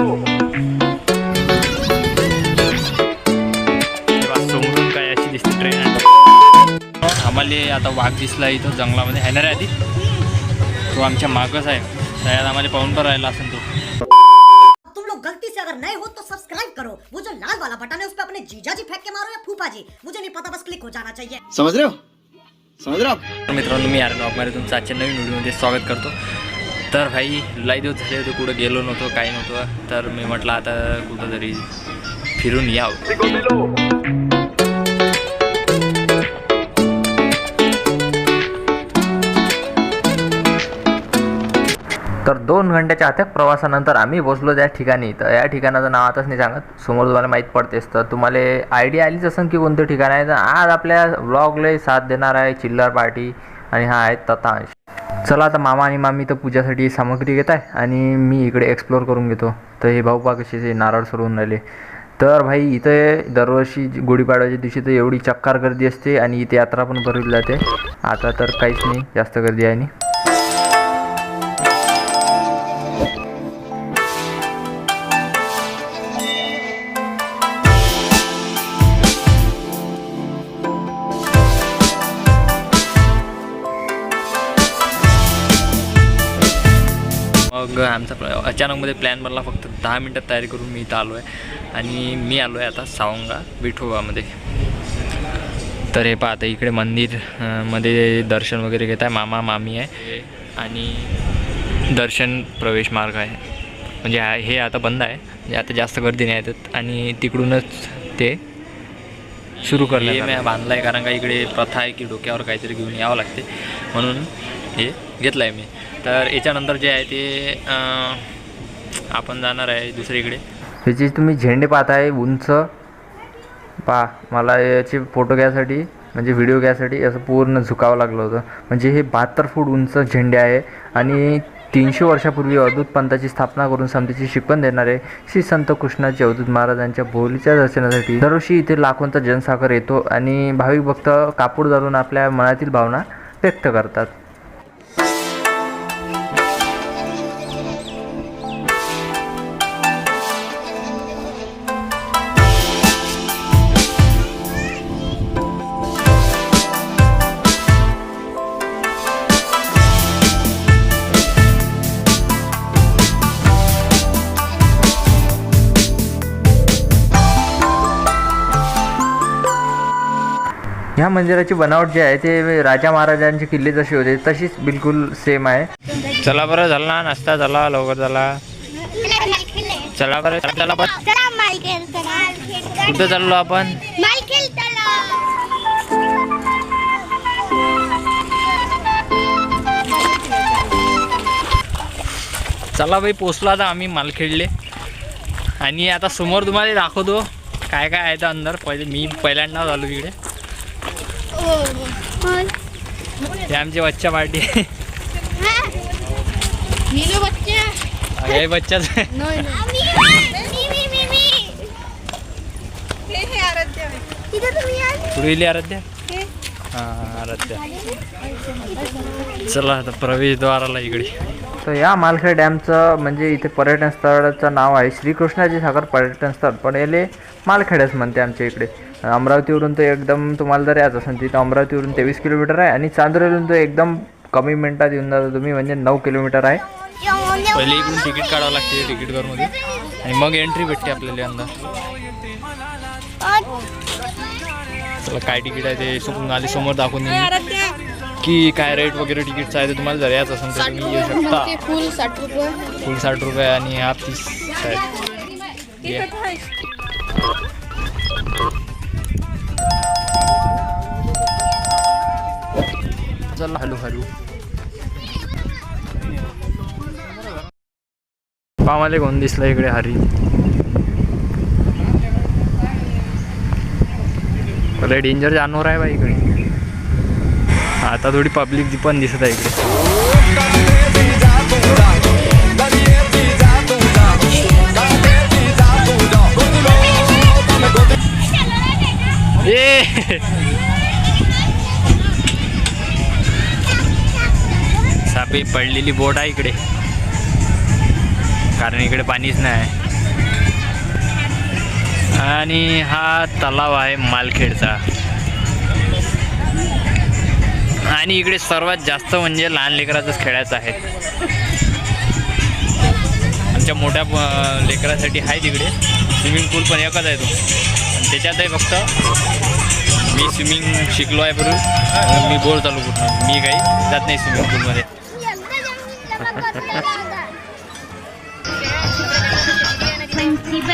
तेव्हा समोरून काय अशी दिसते ट्रेन आम्हाला आता वाघ दिसला इथं जंगलामध्ये. आहे ना रे आधी? तो आमच्या मागच आहे. शायद आम्हाला पाहून पण राहिला असेल तो. तुम लोग गलती से अगर नए हो तो सब्सक्राइब करो। वो जो लाल वाला बटन है उस पर अपने जीजा जी फेंक के मारो या फूफा जी। मुझे नहीं पता बस क्लिक हो जाना चाहिए। समझ रहे हो? समझ रहे हो मित्रांनो मी आर ब्लॉगमध्ये तुमचं आजच्या नवीन व्हिडिओमध्ये स्वागत करतो. तर भाई लई दिवस झाले होते कुठं गेलो नव्हतो काही नव्हतं. तर मी म्हटलं आता कुठंतरी फिरून याव. तर दोन घंट्याच्या अथक प्रवासानंतर आम्ही पोचलो त्या ठिकाणी. तर या ठिकाणाचं नाव आताच नाही सांगत. समोर तुम्हाला माहीत पडतेच. तर तुम्हाला आयडिया आलीच असेल की कोणतं ठिकाण आहे. तर आज आपल्या ब्लॉगला साथ देणार आहे चिल्लर पार्टी. आणि हा आहे ततांश. चला आता मामा आणि मामी तर पूजासाठी सामग्री घेत आहे आणि मी इकडे एक्सप्लोअर करून घेतो. तर हे भाऊ पा कसे नारळ सोडून राहिले. तर भाई इथे दरवर्षी गुढीपाडव्याच्या दिवशी तर एवढी चक्कार गर्दी असते आणि इथे यात्रा पण भरली जाते. आता तर काहीच नाही जास्त गर्दी आहे आणि अचानकमध्ये प्लॅन बनला फक्त दहा मिनटात तयारी करून मी इथं आलो आहे आणि मी आलो आहे आता सावंगा विठोबामध्ये. तर हे पहा आता इकडे मंदिर अं, मध्ये दर्शन वगैरे घेत आहे. मामा मामी आहे. आणि दर्शन प्रवेश मार्ग आहे. म्हणजे हा- आता बंद आहे. म्हणजे आता जास्त गर्दी नाही येतात आणि तिकडूनच ते सुरू करले मी बांधलं आहे कारण का इकडे प्रथा आहे की डोक्यावर काहीतरी घेऊन यावं लागते. म्हणून हे घेतलं आहे मी. तर याच्यानंतर जे आहे ते आपण जाणार आहे दुसरीकडे. हे तुम्ही झेंडे पाहताय उंच. पा मला याचे फोटो घ्यायसाठी म्हणजे व्हिडिओ घ्यायसाठी असं पूर्ण झुकावं लागलं होतं. म्हणजे हे बहात्तर फूट उंच झेंडे आहे आणि तीनशे वर्षापूर्वी अवधूत पंथाची स्थापना करून समतेची शिकवण देणारे श्री संत कृष्णाचे अवधूत महाराजांच्या बोलीच्या दर्शनासाठी दरवर्षी इथे लाखोंचा जनसागर येतो आणि भाविक भक्त कापूर धरून आपल्या मनातील भावना व्यक्त करतात. ह्या मंदिराची बनावट जी आहे ते राजा महाराजांचे किल्ले जसे होते तशीच बिलकुल सेम आहे. चला बरं झाला ना नाश्ता झाला लवकर झाला. चला बरं चला कुठं चाललो आपण? चला. चला बाई पोचलो आता आम्ही मालखेडले. आणि आता समोर तुम्हाला दाखवतो काय काय आहे तर अंदर. पहिले मी पहिल्यांदा आलो इकडे. हे आमची बच्चा पार्टी आहे. नीलो बच्चे हे बच्चाच आराध्या हां. आराध्या. चला आता प्रवेशद्वाराला इकडे. तर या मालखेड डॅमचं म्हणजे इथे पर्यटन स्थळाचं नाव आहे श्रीकृष्णाची सागर पर्यटन स्थळ. पण याले मालखेडच म्हणते आमच्या इकडे. अमरावतीवरून तो एकदम तुम्हाला जर यायचं असेल तिथं अमरावतीवरून तेवीस किलोमीटर आहे आणि चांदोरीवरून तो एकदम कमी मिनिटात येऊन जातो तुम्ही म्हणजे नऊ किलोमीटर आहे. पहिले इकडून तिकीट काढावं लागते तिकीट घरमध्ये. आणि मग एंट्री भेटते आपल्याला अंदर चला काय तिकीट आहे ते समोर आले समोर दाखवून देईन की काय रेट वगैरे तिकीटचं आहे ते तुम्हाला जर यायचं असेल तर तुम्ही येऊ शकता. फुल साठ रुपये फुल साठ रुपये आणि हाफ तीस आहे? चला हॅलो हॅलो. पामाले कोण दिसला इकडे हरी? लय डेंजर जानवर आहे बाई इकडे. आता थोडी पब्लिक पण दिसत आहे इकडे. सापी पडलेली बोट आहे इकडे. कारण इकडे पाणीच नाही. आणि हा तलाव आहे मालखेडचा. आणि इकडे सर्वात जास्त म्हणजे लहान लेकराचंच खेळायचं आहे. आमच्या मोठ्या लेकरासाठी आहे तिकडे स्विमिंग पूल पण एकच आहे तो. त्याच्यात त्याच्यातही फक्त मी स्विमिंग शिकलो आहे बरोबर मी बोर चालू कुठं मी काही जात नाही स्विमिंग पूलमध्ये.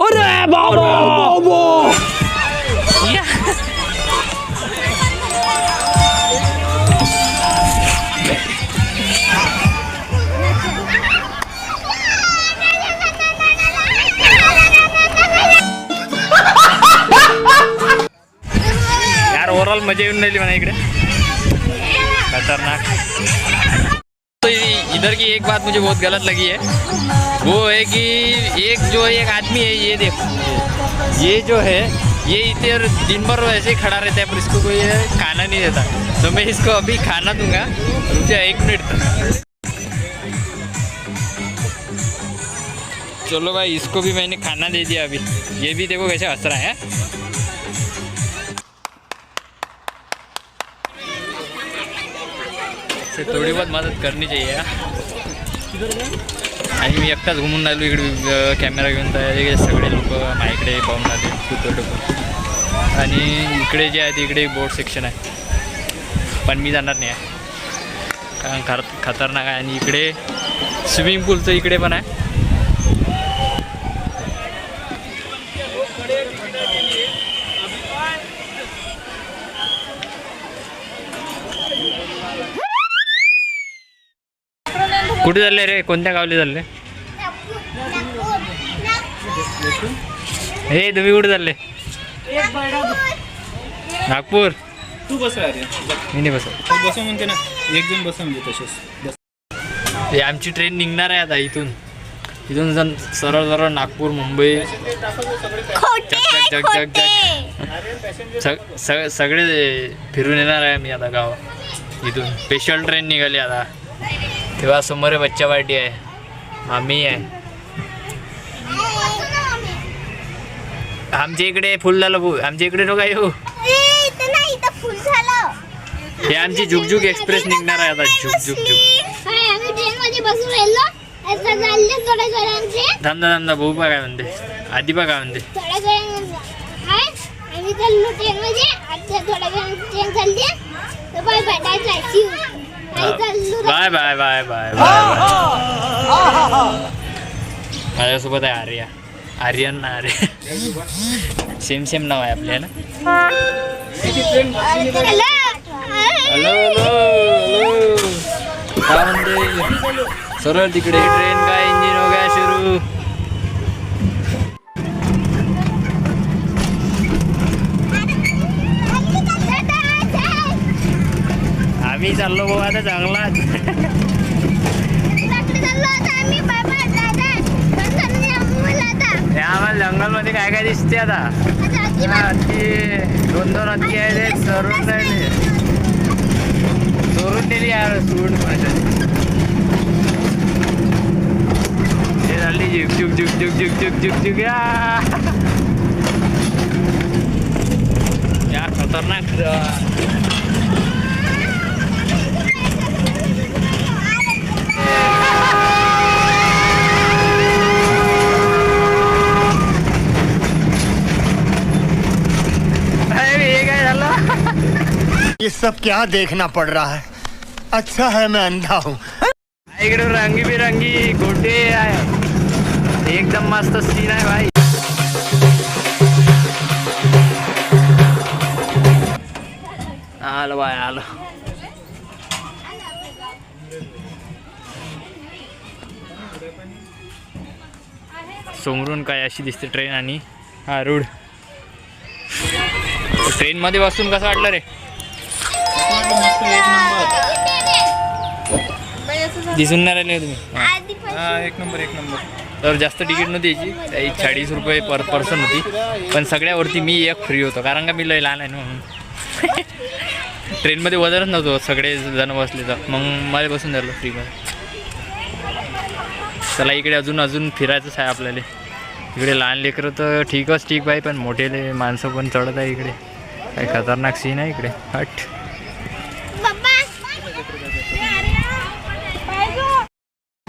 आहे मी या. यार ओव्हरऑल मजा येऊन राहिली म्हणा इकडे खतरनाक तो इधर की एक बात मुझे बहुत गलत लगी है। वो है कि एक जो एक आदमी है, ये देखो, ये जो है, ये इधर दिन भर ऐसे ही खड़ा रहता है, पर इसको कोई खाना नहीं देता। तो मैं इसको अभी खाना दूँगा रुक एक मिनट। तक चलो भाई, इसको भी मैंने खाना दे दिया अभी। ये भी देखो कैसे हंस रहा है। से थोडी बहुत मदत करनी चाहिए आणि मी एकटाच घुमून राहिलो इकडे कॅमेरा घेऊन तर सगळे लोक माझ्याकडे पाहून राहिले कुत्र टुकून आणि इकडे जे आहे इकडे बोट सेक्शन आहे. पण मी जाणार नाही आहे. कारण खर खतरनाक आहे. आणि इकडे स्विमिंग पूलचं इकडे पण आहे. कुठे चालले रे? कोणत्या गावले चालले? हे तुम्ही कुठे चालले? नागपूर. तू बस अरे मी नाही बसत. तू बसव म्हणते ना. एक जण बसा म्हणजे तसेच. बस. हे आमची ट्रेन निघणार आहे आता इथून. इथून जण सरळ सरळ नागपूर मुंबई. जग, जग, जग, सगळे फिरून येणार आहे मी आता गाव इथून. स्पेशल ट्रेन निघाली आता. किंवा समोर बच्चा पार्टी आहे आम्ही आहे. आमच्या इकडे फुल झालं भाऊ आमच्या इकडे नका येऊ. हे आमची झुकझुक एक्सप्रेस निघणार आहे आता. झुकझुक झुक झुक धंदा धंदा भाऊ बघा म्हणते. आधी बघा म्हणते. ट्रेन वेळ train bye bye bye bye bye bye. माझ्यासोबत आहे आर्या. आर्यन ना आर्य. सेम सेम नाव आहे आपल्या ना? हॅलो. हॅलो काय म्हणते सरळ तिकडे ट्रेन का इंजिन हो गया सुरू? चाललो भाऊ आता चांगला हे आम्हाला जंगलमध्ये काय काय दिसते आता? हा, हत्ती दोन दोन हत्ती आहे ते चरून राहिले. चोरून नेली यार सूड ते झाली झुक झुक झुक झुक झुक झुक झुक झुक या. या खतरनाक. ये सब क्या देखना पड़ रहा है? अच्छा है मैं अंधा हूँ। इकडे रंगीबिरंगी गोटे आहे. एकदम मस्त सीन आहे भाई. आलो बाय आलो. सोमरून काय अशी दिसते ट्रेन आणि हा रूड ट्रेनमध्ये बसून कसं वाटलं रे? मस्त एक नंबर दिसून नाही राहिले तुम्ही? हा. एक नंबर एक नंबर तर जास्त तिकीट नव्हती याची. काही चाळीस रुपये पर पर्सन होती. पण सगळ्यावरती मी एक फ्री होतो कारण का मी लय लहान आहे ना म्हणून. ट्रेनमध्ये वजनच नव्हतं सगळे जण बसले तर. मग मला बसून झालं फ्रीमध्ये चला इकडे अजून अजून फिरायचंच आहे आपल्याला. इकडे लहान लेकरं तर ठीकच ठीक आहे पण मोठे माणसं पण चढत आहे इकडे. काही खतरनाक सीन आहे इकडे. हट.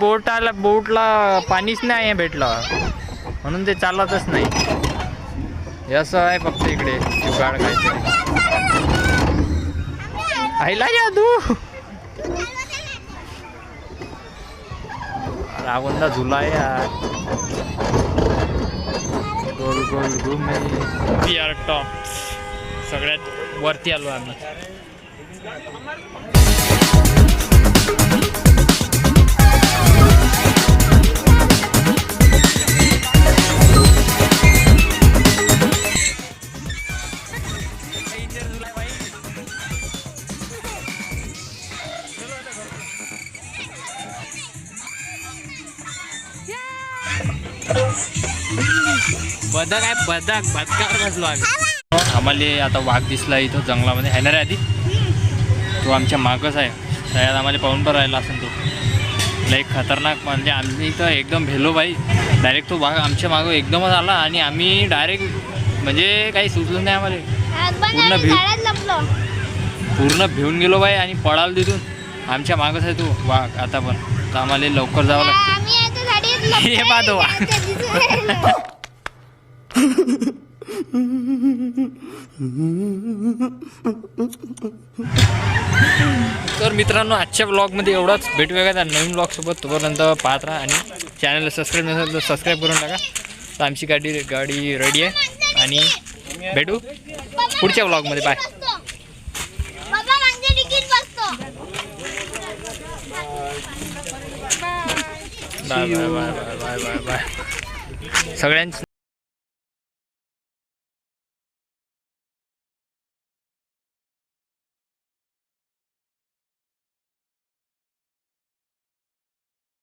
बोटाला बोटला पाणीच नाही आहे भेटलं. म्हणून ते चालतच नाही. असं आहे फक्त इकडे जुगाड काहीतरी. आईला जादू रावणला झुला आहे यार गोल गोल घुमे वी आर टॉप सगळ्यात वरती आलो आम्ही. बदक आहे बदक बदकावर बसलो आम्ही. आम्हाला आता वाघ दिसला इथं जंगलामध्ये. आहे ना रे आधी? तो आमच्या मागच आहे. त्यात आम्हाला पाहून पण राहिला असेल तो. लई खतरनाक म्हणजे आम्ही इथं एकदम भेलो बाई. डायरेक्ट तो वाघ आमच्या मागं एकदमच आला आणि आम्ही डायरेक्ट म्हणजे काही सुचलं नाही आम्हाला. पूर्ण लपलो. पूर्ण भिवून गेलो बाई आणि पळालो तिथून. आमच्या मागच आहे तो वाघ आता पण. तर आम्हाला लवकर जावं लागतं. आम्ही आता झाडीत लपलो. हे पहा तो वाघ. तर मित्रांनो आजच्या ब्लॉगमध्ये एवढाच. भेटूया का त्या नवीन ब्लॉगसोबत तोपर्यंत पाहत राहा आणि चॅनलला सबस्क्राईब नसेल तर सबस्क्राईब करून टाका. तर आमची गाडी गाडी रेडी आहे. आणि भेटू पुढच्या ब्लॉगमध्ये bye bye bye bye bye bye bye सगळ्यांच